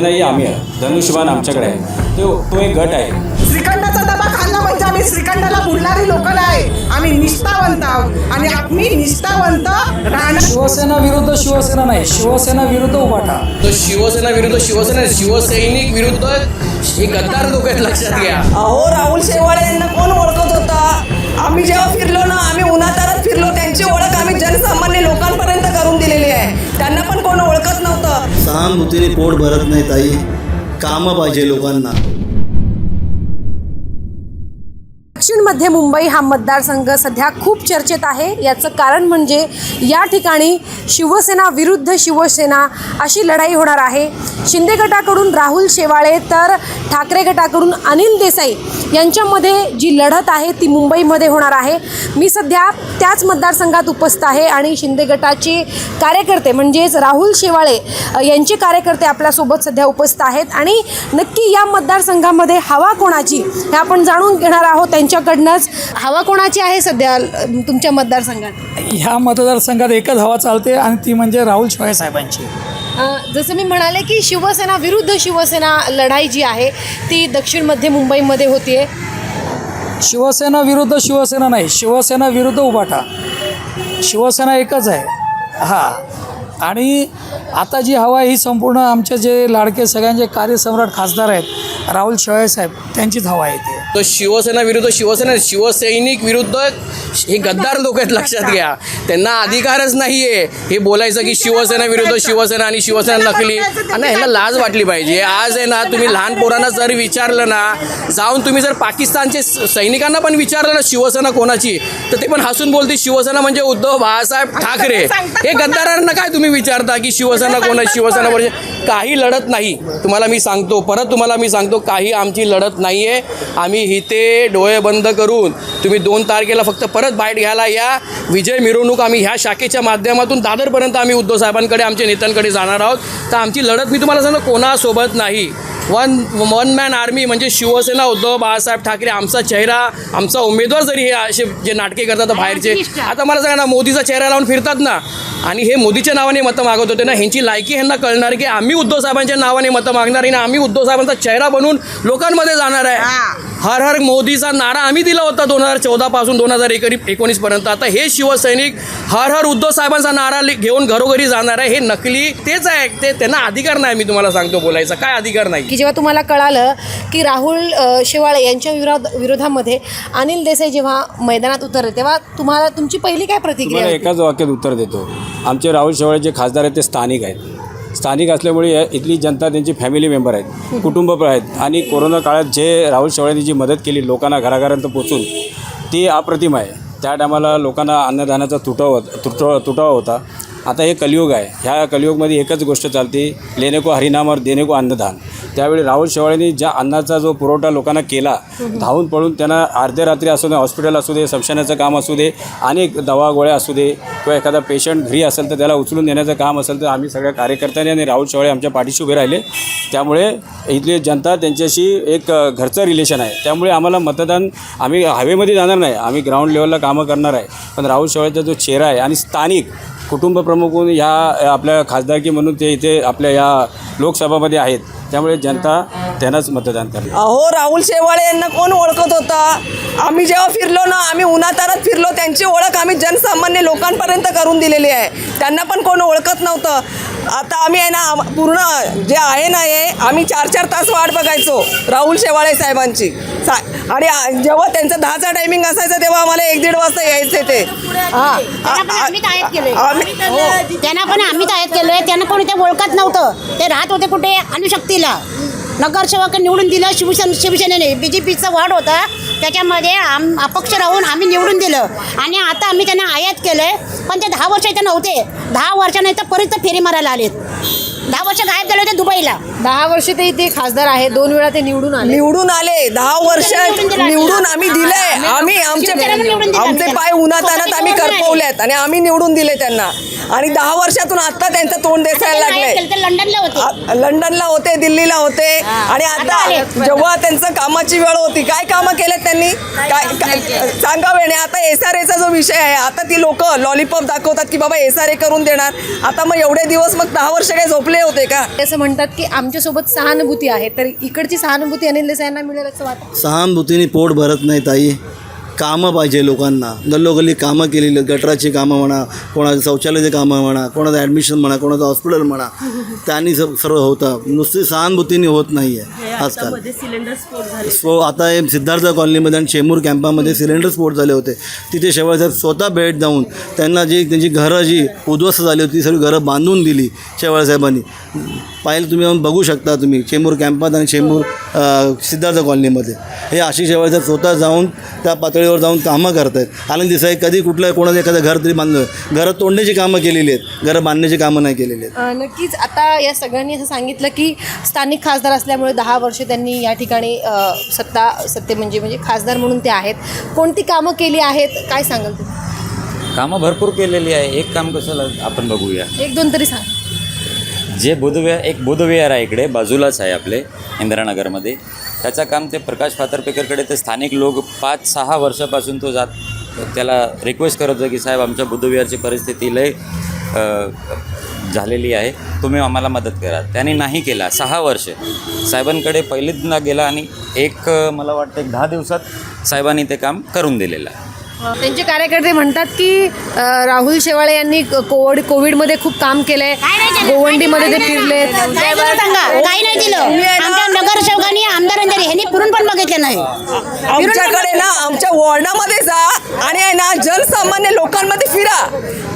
शिवसेना ही आम्ही आहे. धनुष्यबाण आमच्याकडे आहे. तो तो एक गट आहे. श्रीखंडाचा डबा खाल्ला म्हणजे आम्ही श्रीखंडाला बुडणारी लोक नाही. आम्ही निष्ठावंत आहोत. आणि आम्ही निष्ठावंत राहणार. शिवसेना विरुद्ध शिवसेना नाही. शिवसेना विरुद्ध उभाटा तो शिवसेना विरुद्ध शिवसेना शिवसैनिक विरुद्ध हे गद्दार लोक आहेत लक्षात घ्या. अहो राहुल शेवाळे यांना कोण ओळखत आम्ही जेव्हा फिरलो ना आम्ही उन्हातारात फिरलो. त्यांची ओळख आम्ही जनसामान्य लोकांपर्यंत करून दिलेली आहे. त्यांना पण कोण ओळखत नव्हतं. सहानुभूतीने पोट भरत नाही ताई. कामं पाहिजे लोकांना. दक्षिण मध्य मुंबई हा मतदारसंघ सध्या खूप चर्चेत आहे. याचं कारण म्हणजे या ठिकाणी शिवसेना विरुद्ध शिवसेना अशी लढाई होणार आहे. शिंदे गटाकडून राहुल शेवाळे तर ठाकरे गटाकडून अनिल देसाई यांच्यामध्ये जी लढत आहे ती मुंबईमध्ये होणार आहे. मी सध्या त्याच मतदारसंघात उपस्थित आहे आणि शिंदे गटाचे कार्यकर्ते म्हणजेच राहुल शेवाळे यांचे कार्यकर्ते आपल्यासोबत सध्या उपस्थित आहेत. आणि नक्की या मतदारसंघामध्ये हवा कोणाची हे आपण जाणून घेणार आहोत. त्यांच्या त्यांच्याकडनंच हवा कोणाची आहे सध्या तुमच्या मतदारसंघात? ह्या मतदारसंघात एकच हवा चालते आणि ती म्हणजे राहुल शेवाळे साहेबांची. जसं मी म्हणाले की शिवसेना विरुद्ध शिवसेना लढाई जी आहे ती दक्षिण मध्य मुंबईमध्ये होतीये. शिवसेना विरुद्ध शिवसेना नाही शिवसेना विरुद्ध उभाटा शिवसेना एकच आहे. हा. आणि आता जी हवा आहे ही संपूर्ण आमचे जे लाडके सगळ्यांचे कार्यसम्राट खासदार आहेत राहुल शेवाळे साहेब त्यांचीच हवा आहे ती. तो शिवसेना विरुद्ध शिवसेना शिवसैनिक विरुद्ध हे गद्दार लोक आहेत लक्षात घ्या. त्यांना अधिकारच नाही आहे हे बोलायचं की शिवसेना विरुद्ध शिवसेना आणि शिवसेना नकली. आणि ह्याला लाज वाटली पाहिजे. आज आहे ना तुम्ही लहान पोरांना जर विचारलं ना जाऊन तुम्ही जर पाकिस्तानचे सैनिकांना पण विचारलं ना शिवसेना कोणाची तर ते पण हसून बोलते शिवसेना म्हणजे उद्धव बाळासाहेब ठाकरे. हे गद्दारांना काय तुम्ही विचारता की शिवसेना कोणाची शिवसेना म्हणजे काही लढत नाही. तुम्हाला मी सांगतो परत तुम्हाला मी सांगतो काही आमची लढत नाही आहे आम्ही इथे डोळे बंद करून तुम्ही दोन तारखेला फक्त परत बाईट घ्यायला या. विजय मिरवणूक आम्ही ह्या शाखेच्या माध्यमातून दादरपर्यंत आम्ही उद्धव साहेबांकडे आमच्या नेत्यांकडे जाणार आहोत. तर आमची लढत मी तुम्हाला सांगतो कोणासोबत नाही. वन वन मॅन आर्मी म्हणजे शिवसेना उद्धव बाळासाहेब ठाकरे आमचा चेहरा आमचा उमेदवार जरी हे असे जे नाटके करतात बाहेरचे आता मला सांगा ना मोदीचा चेहरा लावून फिरतात ना आणि हे मोदीच्या नावाने मतं मागत होते ना ह्यांची लायकी ह्यांना कळणार की आम्ही उद्धव साहेबांच्या नावाने मतं मागणार आणि आम्ही उद्धव साहेबांचा चेहरा बनून लोकांमध्ये जाणार आहे. हर हर मोदीचा नारा आम्ही दिला होता दोन हजार चौदा पासून दोन हजार एकरी एकोणीस पर्यंत आता हे शिवसैनिक हर हर उद्धव साहेबांचा नारा घेऊन घरोघरी जाणार आहे हे नकली तेच आहे ते त्यांना अधिकार नाही मी तुम्हाला सांगतो बोलायचा. काय अधिकार नाही? जेव्हा तुम्हाला कळालं की राहुल शेवाळे यांच्या विरोध विरोधामध्ये अनिल देसाई जेव्हा मैदानात उतरले तेव्हा तुम्हाला तुमची पहिली काय प्रतिक्रिया? एकाच वाक्यात उत्तर देतो. आमचे राहुल शेवाळे जे खासदार आहेत ते स्थानिक आहेत. स्थानिक असल्यामुळे इथली जनता त्यांची फॅमिली मेंबर आहेत कुटुंब पण आहेत. आणि कोरोना काळात जे राहुल शेवाळेंनी जी मदत केली लोकांना घराघरांत पोचून ती अप्रतिम आहे. त्या टायमाला लोकांना अन्नदानाचा तुटाव तुटव तुटावा होता. आता हे कलियुग आहे. ह्या कलियुगमध्ये एकच गोष्ट चालते लेने को हरिनाम और देने को अन्नदान. त्यावेळी राहुल शेवाळेंनी ज्या अन्नाचा जो पुरवठा लोकांना केला धावून पळून त्यांना अर्ध्या रात्री असू दे हॉस्पिटल असू दे समशानाचं काम असू दे अनेक दवा गोळ्या असू दे किंवा एखादा पेशंट घरी असेल तर त्याला उचलून देण्याचं काम असेल तर आम्ही सगळ्या कार्यकर्त्यांनी आणि राहुल शेवाळे आमच्या पाठीशी उभे राहिले. त्यामुळे इथली जनता त्यांच्याशी एक घरचं रिलेशन आहे. त्यामुळे आम्हाला मतदान आम्ही हवेमध्ये जाणार नाही. आम्ही ग्राउंड लेवलला कामं करणार आहे. पण राहुल शेवाळेचा जो चेहरा आहे आणि स्थानिक कुटुंब प्रमुख म्हणून ह्या आपल्या खासदारकी म्हणून ते इथे आपल्या या लोकसभामध्ये आहेत. त्यामुळे जनता त्यांनाच मतदान करते. अहो राहुल शेवाळे यांना कोण ओळखत होता? आम्ही जेव्हा फिरलो ना आम्ही उन्हातारात फिरलो. त्यांची ओळख आम्ही जनसामान्य लोकांपर्यंत करून दिलेली आहे. त्यांना पण कोण ओळखत नव्हतं. आता आम्ही आहे ना पूर्ण जे आहे ना हे आम्ही चार चार तास वाट बघायचो राहुल शेवाळे साहेबांची. सा आणि जेव्हा त्यांचं दहाचा टायमिंग असायचं तेव्हा आम्हाला एक दीड वाजता यायचे ते. हां. त्यांना पण आम्ही तायत केले केले त्यांना कोणी ते ओळखत नव्हतं. ते राहत होते कुठे? अनुशक्तीला. नगरसेवक निवडून दिलं शिवसेना शिवसेनेने. बी जे पीचा वाढ होता. त्याच्यामध्ये आम अपक्ष राहून आम्ही निवडून दिलं. आणि आता आम्ही त्यांना आयात केलं पण ते दहा वर्ष इथे नव्हते. दहा वर्षानंतर परत फेरी मारायला आलेत. दहा वर्ष गायब झाले होते दुबईला. दहा वर्ष ते इथे खासदार आहे. दोन वेळा ते निवडून आले. निवडून आले. दहा वर्ष निवडून आम्ही दिलंय. आम्ही आमचे आमचे पाय उन्हात आणत आम्ही करपवल्यात आणि आम्ही निवडून दिले त्यांना. आणि दहा वर्षातून आता त्यांचं तोंड दिसायला लागलंय. ते लंडनला होते. दिल्लीला होते. आणि आता. जेव्हा त्यांचं कामाची वेळ होती काय कामं केलेत त्यांनी? काय का- सांगा वेणे आता एस आर एचा जो विषय आहे आता ती लोक लॉलीपॉप दाखवतात की बाबा एस आर ए करून देणार. आता मग एवढे दिवस मग दहा वर्ष काय झोपले होते का? असं म्हणतात की आमच्यासोबत सहानुभूती आहे तर इकडची सहानुभूती अनिल देसाईंना मिळेल असं वाटतं. सहानुभूतीने पोट भरत नाही ताई. कामं पाहिजे लोकांना. गल्लोगल्ली कामं केलेली. गटराची कामं म्हणा कोणाचं शौचालयाची कामं म्हणा कोणाचं ॲडमिशन म्हणा कोणाचं हॉस्पिटल म्हणा त्यांनी सर्व सर्व होतं. नुसती सहानुभूतीने होत नाही आहे आजकाल. स्फो आता हे सिद्धार्थ कॉलनीमध्ये आणि चेंबूर कॅम्पामध्ये सिलेंडर स्फोट झाले होते. तिथे शेवाळसाहेब स्वतः भेट देऊन त्यांना जी त्यांची घरं जी उद्ध्वस्त झाली होती ती सगळी घरं बांधून दिली शेवाळसाहेबांनी पाहिलं तुम्ही जाऊन बघू शकता तुम्ही चेंबूर कॅम्पात आणि चेंबूर सिद्धार्थ कॉलनीमध्ये. हे आशिष शेवाळसाहेब स्वतः जाऊन त्या पातळीवर जाऊन कामं करत आहेत आनंद देसाई कधी कुठलं कोणाचं एखादं घर तरी बांधलं. घरं तोडण्याची कामं केलेली आहेत. घरं बांधण्याची कामं नाही केलेली आहेत. अ, नक्कीच आता या सगळ्यांनी असं सांगितलं की स्थानिक खासदार असल्यामुळे दहा वर्ष त्यांनी या ठिकाणी अ, सत्ता सत्ते म्हणजे म्हणजे खासदार म्हणून ते आहेत. कोणती कामं केली आहेत? काय सांगाल तुम्ही? कामं भरपूर केलेली आहे. एक काम कशाला आपण बघूया. एक दोन तरी सांग. जे बुधविहार एक बुधविहार आहे इकडे बाजूलाच आहे आपले इंदिरानगरमध्ये. त्याचं काम ते प्रकाश फातर्पेकरकडे ते स्थानिक लोक पाच सहा वर्षापासून तो जात त्याला रिक्वेस्ट करत होता की साहेब आमच्या बुद्धविहारची परिस्थिती लय झालेली आहे. तुम्ही आम्हाला मदत करा. त्यांनी नाही केला. सहा वर्ष. साहेबांकडे पहिल्यांदा गेला आणि एक मला वाटतं एक दहा दिवसात साहेबांनी ते काम करून दिलेलं. आहे त्यांचे कार्यकर्ते म्हणतात की राहुल शेवाळे यांनी कोविड कोविडमध्ये खूप काम केलंय? गोवंडीमध्ये ते फिरले काही नाही दिलं आमच्या नगरसेवकांनी आमदारांनी ह्यांनी फिरून पण बघितलं नाही. आमच्याकडे ना आमच्या वॉर्डामध्ये जा आणि आहे ना जनसामान्य लोकांमध्ये फिरा.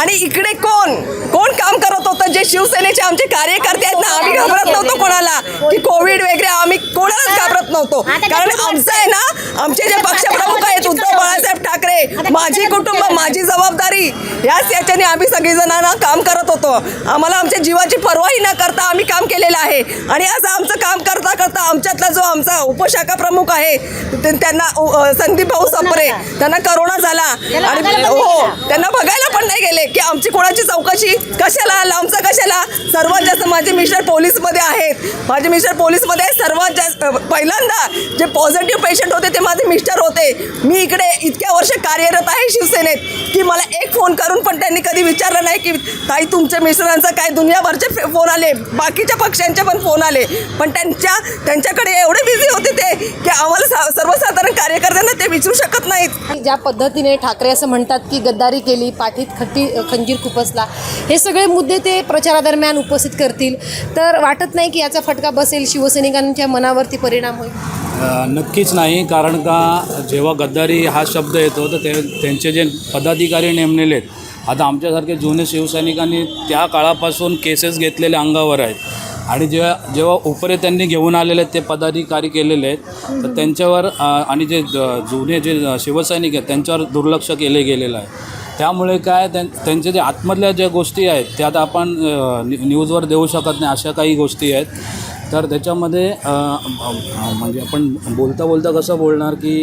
आणि इकडे कोण? कोण काम करत होतं? जे शिवसेनेचे आमचे कार्यकर्ते आहेत ना आम्ही घाबरत नव्हतो कोणाला. की कोविड वगैरे आम्ही कोणालाच घाबरत नव्हतो. कारण आमचं आहे ना आमचे जे पक्षप्रमुख आहेत उद्धव बाळासाहेब ठाकरे माझी कुटुंब माझी जबाबदारी याच याच्याने आम्ही सगळेजणांना काम करत होतो. आम्हाला आमच्या जीवाची पर्वाही न करता आम्ही काम केलेलं आहे. आणि असं आमचं काम करता करता आमच्यातला जो आमचा उपशाखा प्रमुख आहे त्यांना संदीप भाऊ सपरे त्यांना करोना झाला. आणि हो त्यांना बघायला पण नाही गेले की आमची कोणाची चौकशी? कशाला? लांबचा कशाला? सर्वात जास्त माझे मिस्टर पोलीसमध्ये आहेत. माझे मिस्टर पोलीसमध्ये सर्वात जास्त पहिल्यांदा जे पॉझिटिव्ह पेशंट होते ते माझे मिस्टर होते. मी इकडे इतक्या वर्ष कार्यरत आहे शिवसेनेत की मला एक फोन करून पण त्यांनी कधी विचारलं नाही की ताई तुमच्या मिस्टरांचा काय दुनियाभरचे फे- फोन आले? बाकीच्या पक्षांचे पण फोन आले. पण त्यांच्या त्यांच्याकडे एवढे बिझी होते ते की आम्हाला सा- सर्वसाधारण कार्यकर्त्यांना ते विचारू शकत नाहीत. ज्या पद्धतीने ठाकरे असं म्हणतात की गद्दारी केली पाठीत खट्टी खंजीर खुपसला हे सगळे मुद्दे ते प्रचारादरम्यान उपस्थित करतील. तर वाटत नाही की याचा फटका बसेल शिवसैनिकांच्या मनावरती परिणाम होईल? नक्कीच नाही कारण का जेव्हा गद्दारी हा शब्द येतो तर ते त्यांचे जे पदाधिकारी नेमलेले आहेत आता आमच्यासारखे जुने शिवसैनिकांनी त्या काळापासून केसेस घेतलेले अंगावर आहेत. आणि जेव्हा जेव्हा उपरे त्यांनी घेऊन आलेले आहेत ते पदाधिकारी केलेले आहेत तर त्यांच्यावर आणि जे जुने जे शिवसैनिक आहेत त्यांच्यावर दुर्लक्ष केले गेलेलं आहे. त्यामुळे काय त्यां त्यांच्या जे आतमधल्या ज्या गोष्टी आहेत त्या आता आपण न्यूजवर देऊ शकत नाही अशा काही गोष्टी आहेत. तर त्याच्यामध्ये म्हणजे आपण बोलता बोलता कसं बोलणार की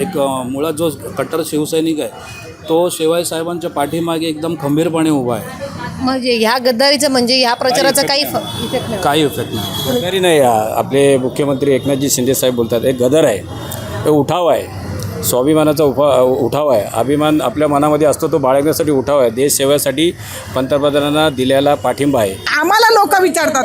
एक मुळात जो कट्टर शिवसैनिक आहे तो शेवाय साहेबांच्या पाठीमागे एकदम खंबीरपणे उभा आहे. म्हणजे ह्या गद्दारीचं म्हणजे ह्या प्रचाराचा काही इफेक्ट नाही. काही इफेक्ट नाही. गदारी नाही आपले मुख्यमंत्री एकनाथजी शिंदे साहेब बोलतात एक गदर आहे हे उठाव आहे. स्वाभिमानाचा उफा उठाव आहे. अभिमान आपल्या मनामध्ये असतो तो बाळगण्यासाठी उठाव आहे. देशसेवेसाठी पंतप्रधानांना दिलेला पाठिंबा आहे. आम्हाला लोक विचारतात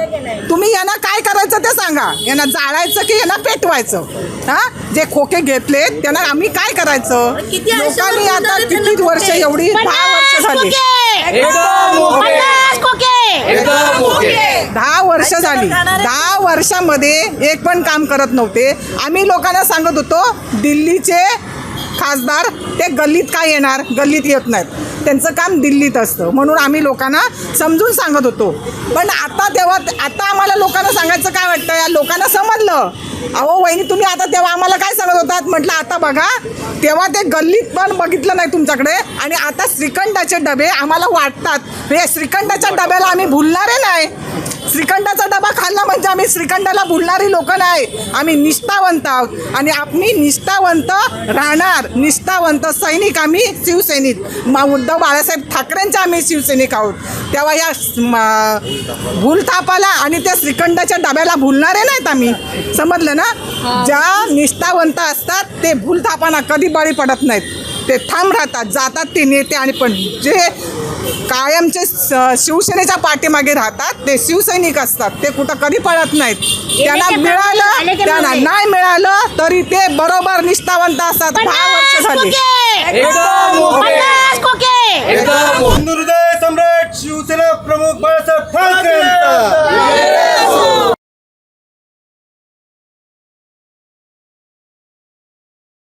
तुम्ही यांना काय करायचं ते सांगा. यांना जाळायचं की यांना पेटवायचं? हा? जे खोके घेतले त्यांना आम्ही काय करायचं? लोकांनी आता किती वर्ष एवढी दहा वर्ष झाली. दहा वर्ष झाली. दहा वर्षामध्ये एक पण काम करत नव्हते. आम्ही लोकांना सांगत होतो दिल्लीचे खासदार ते गल्लीत काय येणार? गल्लीत येत नाहीत. त्यांचं काम दिल्लीत असतं. म्हणून आम्ही लोकांना समजून सांगत होतो. पण आता तेव्हा आता आम्हाला लोकांना सांगायचं काय वाटतं? या लोकांना समजलं. अहो वहिनी तुम्ही आता तेव्हा आम्हाला काय सांगत होतात? म्हटलं आता बघा तेव्हा ते गल्लीत पण बघितलं नाही तुमच्याकडे. आणि आता श्रीखंडाचे डबे आम्हाला वाटतात. हे श्रीखंडाच्या डब्याला आम्ही भुलणारे नाही. श्रीखंडाचा डबा खाल्ला म्हणजे आम्ही श्रीखंडाला भुलणारी लोक नाही. आम्ही निष्ठावंत आहोत. आणि आम्ही निष्ठावंत राहणार. निष्ठावंत सैनिक आम्ही शिवसैनिक. मा उद्धव उद्धव बाळासाहेब ठाकरेंच्या आम्ही शिवसैनिक आहोत. तेव्हा या भूलथापाला आणि त्या श्रीखंडाच्या डब्याला भुलणारे नाहीत आम्ही. समजलं ना? ज्या निष्ठावंत असतात ते भूलथापांना कधी बळी पडत नाहीत. ते ठाम राहतात जातात ते नेते आणि पण जे कायमचे शिवसेनेच्या पाठीमागे राहतात ते शिवसैनिक असतात. ते कुठं कधी पळत नाहीत. त्यांना मिळालं त्यांना. नाही मिळालं तरी ते बरोबर निष्ठावंत असतात. दहा वर्ष पन्नास एकदा हृदय सम्राट शिवसेना प्रमुख बाळासाहेब ठाकरे